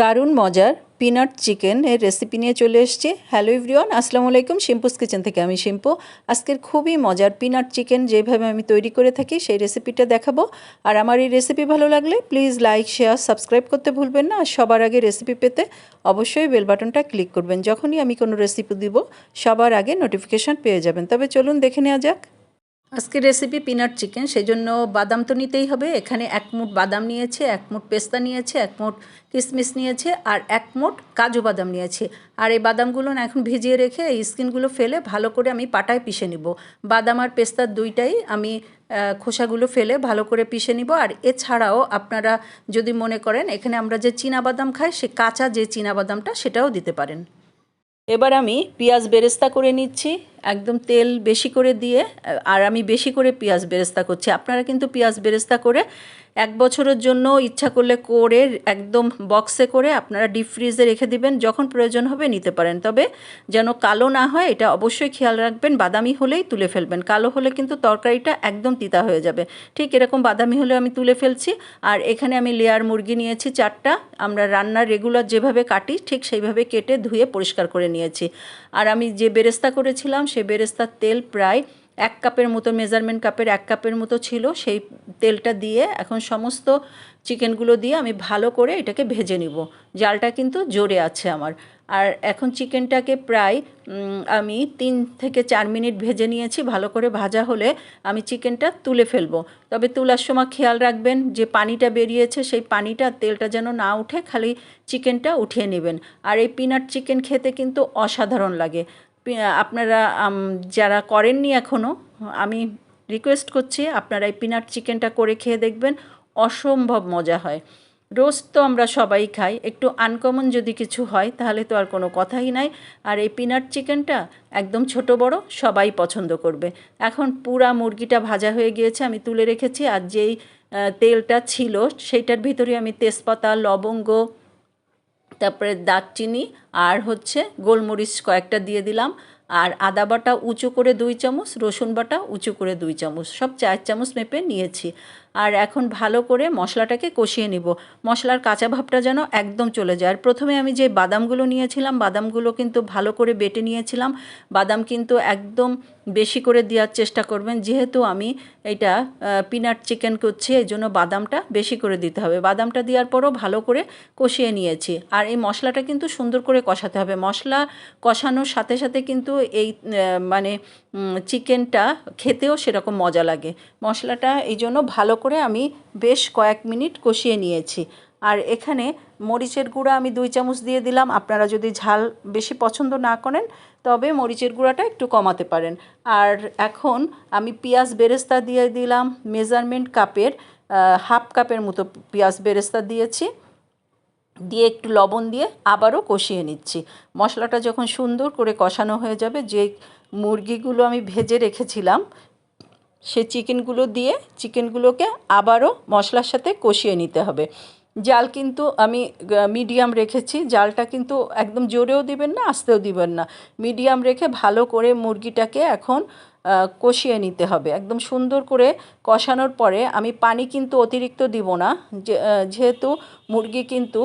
দারুণ মজার peanut chicken এর রেসিপি নিয়ে চলে এসেছি। হ্যালো ইভরিওয়ান আসসালামু আলাইকুম। শিম্পুস কিচেন থেকে আমি শিম্পু আজকের খুবই মজার পিনাট চিকেন যেভাবে আমি তৈরি করে থাকি, সেই রেসিপিটা দেখাবো। আর আমার এই রেসিপি ভালো লাগলে প্লিজ লাইক শেয়ার সাবস্ক্রাইব করতে ভুলবেন না। আর সবার আগে রেসিপি পেতে অবশ্যই বেল বাটনটা ক্লিক করবেন। যখনই আমি কোনো রেসিপি দিব, সবার আগে নোটিফিকেশান পেয়ে যাবেন। তবে চলুন দেখে নেওয়া যাক। আজকের রেসিপি পিনাট চিকেন সেই জন্য বাদাম তো নিতেই হবে। এখানে এক মুঠ বাদাম নিয়েছে, এক মুঠ পেস্তা নিয়েছে, এক মুঠ কিশমিশ নিয়েছে আর এক মুঠ কাজু বাদাম নিয়েছে। আর এই বাদামগুলো না এখন ভিজিয়ে রেখে এই স্কিনগুলো ফেলে ভালো করে আমি পাটায় পিষে নিব। বাদাম আর পেস্তার দুইটাই আমি খোসাগুলো ফেলে ভালো করে পিষে নিব। আর এছাড়াও আপনারা যদি মনে করেন, এখানে আমরা যে বাদাম খাই, সে কাঁচা যে বাদামটা সেটাও দিতে পারেন। এবার আমি পেঁয়াজ বেরেস্তা করে নিচ্ছি। একদম তেল বেশি করে দিয়ে, আর আমি বেশি করে পেঁয়াজ বেরেস্তা করছি। আপনারা কিন্তু পেঁয়াজ বেরেস্তা করে এক বছরের জন্য ইচ্ছা করলে করে, একদম বক্সে করে আপনারা ডিপ ফ্রিজে রেখে দিবেন, যখন প্রয়োজন হবে নিতে পারেন। তবে যেন কালো না হয়, এটা অবশ্যই খেয়াল রাখবেন, বাদামি হলেই তুলে ফেলবেন। কালো হলে কিন্তু তরকারিটা একদম তিতা হয়ে যাবে। ঠিক এরকম বাদামি হলে আমি তুলে ফেলছি। আর এখানে আমি লেয়ার মুরগি নিয়েছি চারটা। আমরা রান্নার রেগুলার যেভাবে কাটি, ঠিক সেইভাবে কেটে ধুয়ে পরিষ্কার করে নিয়েছি। আর আমি যে বেরেস্তা করেছিলাম, সে বেরেস্তার তেল প্রায় এক কাপের মতো মেজারমেন্ট কাপের এক কাপের মতো ছিল, সেই তেলটা দিয়ে এখন সমস্ত চিকেনগুলো দিয়ে আমি ভালো করে এটাকে ভেজে নিব। জালটা কিন্তু জোরে আছে আমার। আর এখন চিকেনটাকে প্রায় আমি তিন থেকে চার মিনিট ভেজে নিয়েছি, ভালো করে ভাজা হলে আমি চিকেনটা তুলে ফেলব। তবে তোলার সময় খেয়াল রাখবেন যে পানিটা বেরিয়েছে, সেই পানিটা তেলটা যেন না উঠে, খালি চিকেনটা উঠিয়ে নেবেন। আর এই পিনাট চিকেন খেতে কিন্তু অসাধারণ লাগে। আপনারা যারা করেননি এখনও আমি রিকোয়েস্ট করছি আপনারা এই পিনাট চিকেনটা করে খেয়ে দেখবেন, অসম্ভব মজা হয়। রোস্ট তো আমরা সবাই খাই, একটু আনকমন যদি কিছু হয়, তাহলে তো আর কোনো কথাই নাই। আর এই পিনাট চিকেনটা একদম ছোট বড়, সবাই পছন্দ করবে। এখন পুরা মুরগিটা ভাজা হয়ে গিয়েছে, আমি তুলে রেখেছি, আর যেই তেলটা ছিল, সেইটার ভিতরে আমি তেজপাতা, লবঙ্গ তারপরে দারচিনি আর হচ্ছে গোলমরিচ কয়েকটা দিয়ে দিলাম। আর আদা বাটা উঁচু করে দুই চামচ, রসুন বাটা উঁচু করে দুই চামচ, সব চার চামচ মেপে নিয়েছি। আর এখন ভালো করে মশলাটাকে কষিয়ে নিব। মশলার কাঁচা ভাবটা যেন একদম চলে যায়। আর প্রথমে আমি যে বাদামগুলো নিয়েছিলাম, বাদামগুলো কিন্তু ভালো করে বেটে নিয়েছিলাম। বাদাম কিন্তু একদম বেশি করে দেওয়ার চেষ্টা করবেন। যেহেতু আমি এটা পিনাট চিকেন করছি, এই জন্য বাদামটা বেশি করে দিতে হবে। বাদামটা দেওয়ার পরও ভালো করে কষিয়ে নিয়েছি। আর এই মশলাটা কিন্তু সুন্দর করে কষাতে হবে। মশলা কষানোর সাথে সাথে কিন্তু এই মানে চিকেনটা খেতেও সেরকম মজা লাগে। মশলাটা এই জন্য ভালো করে আমি বেশ কয়েক মিনিট কষিয়ে নিয়েছি। আর এখানে মরিচের গুঁড়া আমি দুই চামচ দিয়ে দিলাম। আপনারা যদি ঝাল বেশি পছন্দ না করেন, তবে মরিচের গুঁড়াটা একটু কমাতে পারেন। আর এখন আমি পেঁয়াজ বেরেস্তা দিয়ে দিলাম, মেজারমেন্ট কাপের হাফ কাপের মতো পেঁয়াজ বেরেস্তা দিয়েছি। দিয়ে একটু লবণ দিয়ে আবারও কষিয়ে নিচ্ছি। মশলাটা যখন সুন্দর করে কষানো হয়ে যাবে, যে মুরগিগুলো আমি ভেজে রেখেছিলাম, সে চিকেনগুলো দিয়ে চিকেনগুলোকে আবারও মশলার সাথে কষিয়ে নিতে হবে। জাল কিন্তু আমি মিডিয়াম রেখেছি। জালটা কিন্তু একদম জোরেও দিবেন না, আস্তেও দিবেন না। মিডিয়াম রেখে ভালো করে মুরগিটাকে এখন কষিয়ে নিতে হবে। একদম সুন্দর করে কষানোর পরে আমি পানি কিন্তু অতিরিক্ত দিব না। যেহেতু মুরগি কিন্তু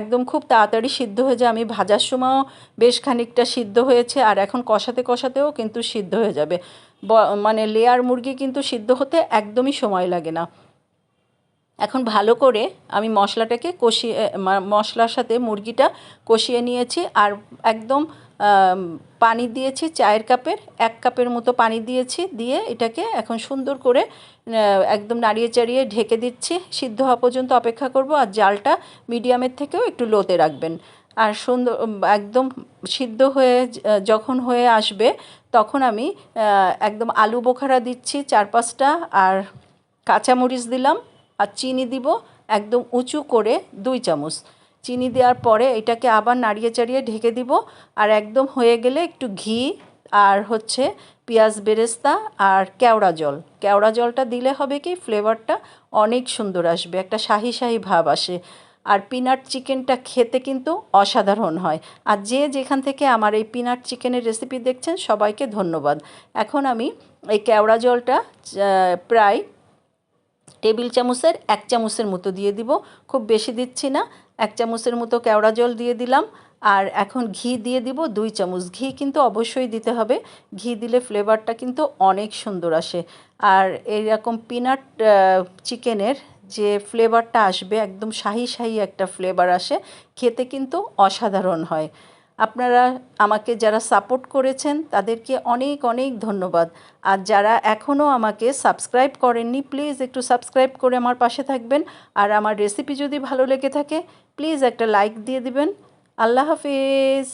একদম খুব তাড়াতাড়ি সিদ্ধ হয়ে যায়। আমি ভাজার সময়ও বেশ খানিকটা সিদ্ধ হয়েছে আর এখন কষাতে কষাতেও কিন্তু সিদ্ধ হয়ে যাবে। মানে লেয়ার মুরগি কিন্তু সিদ্ধ হতে একদমই সময় লাগে না। এখন ভালো করে আমি মশলাটাকে কষিয়ে মশলার সাথে মুরগিটা কষিয়ে নিয়েছি আর একদম পানি দিয়েছি চায়ের কাপের, এক কাপের মতো পানি দিয়েছি, দিয়ে এটাকে এখন সুন্দর করে একদম নাড়িয়ে চাড়িয়ে ঢেকে দিচ্ছি। সিদ্ধ হওয়া পর্যন্ত অপেক্ষা করব আর জালটা মিডিয়ামের থেকেও একটু লোতে রাখবেন। আর সুন্দর একদম সিদ্ধ হয়ে যখন হয়ে আসবে তখন আমি একদম আলু বোখারা দিচ্ছি চার পাঁচটা আর কাঁচামরিচ দিলাম। আর চিনি দিব একদম উঁচু করে দুই চামচ। চিনি দেওয়ার পরে এটাকে আবার নাড়িয়ে চাড়িয়ে ঢেকে দিব আর একদম হয়ে গেলে একটু ঘি আর হচ্ছে পেঁয়াজ বেরেস্তা আর কেওড়া জল। কেওড়া জলটা দিলে হবে কি ফ্লেভারটা অনেক সুন্দর আসবে, একটা শাহি শাহি ভাব আসে। আর পিনাট চিকেনটা খেতে কিন্তু অসাধারণ হয়। আর যে যেখান থেকে আমার এই পিনাট চিকেনের রেসিপি দেখছেন সবাইকে ধন্যবাদ। এখন আমি এই কেওড়া জলটা প্রায় টেবিল চামচের এক চামচের মতো দিয়ে দিব। খুব বেশি দিচ্ছি না। এক চামচের মতো কেওড়া জল দিয়ে দিলাম। আর এখন ঘি দিয়ে দিব। দুই চামচ ঘি কিন্তু অবশ্যই দিতে হবে। ঘি দিলে ফ্লেভারটা কিন্তু অনেক সুন্দর আসে। আর এইরকম পিনাট চিকেনের যে ফ্লেভারটা আসবে, একদম শাহি শাহি একটা ফ্লেভার আসে, খেতে কিন্তু অসাধারণ হয়। আপনারা আমাকে যারা সাপোর্ট করেছেন, তাদেরকে অনেক অনেক ধন্যবাদ। আর যারা এখনও আমাকে সাবস্ক্রাইব করেননি প্লিজ একটু সাবস্ক্রাইব করে আমার পাশে থাকবেন। আর আমার রেসিপি যদি ভালো লেগে থাকে প্লিজ একটা লাইক দিয়ে দিবেন। আল্লাহ হাফিজ।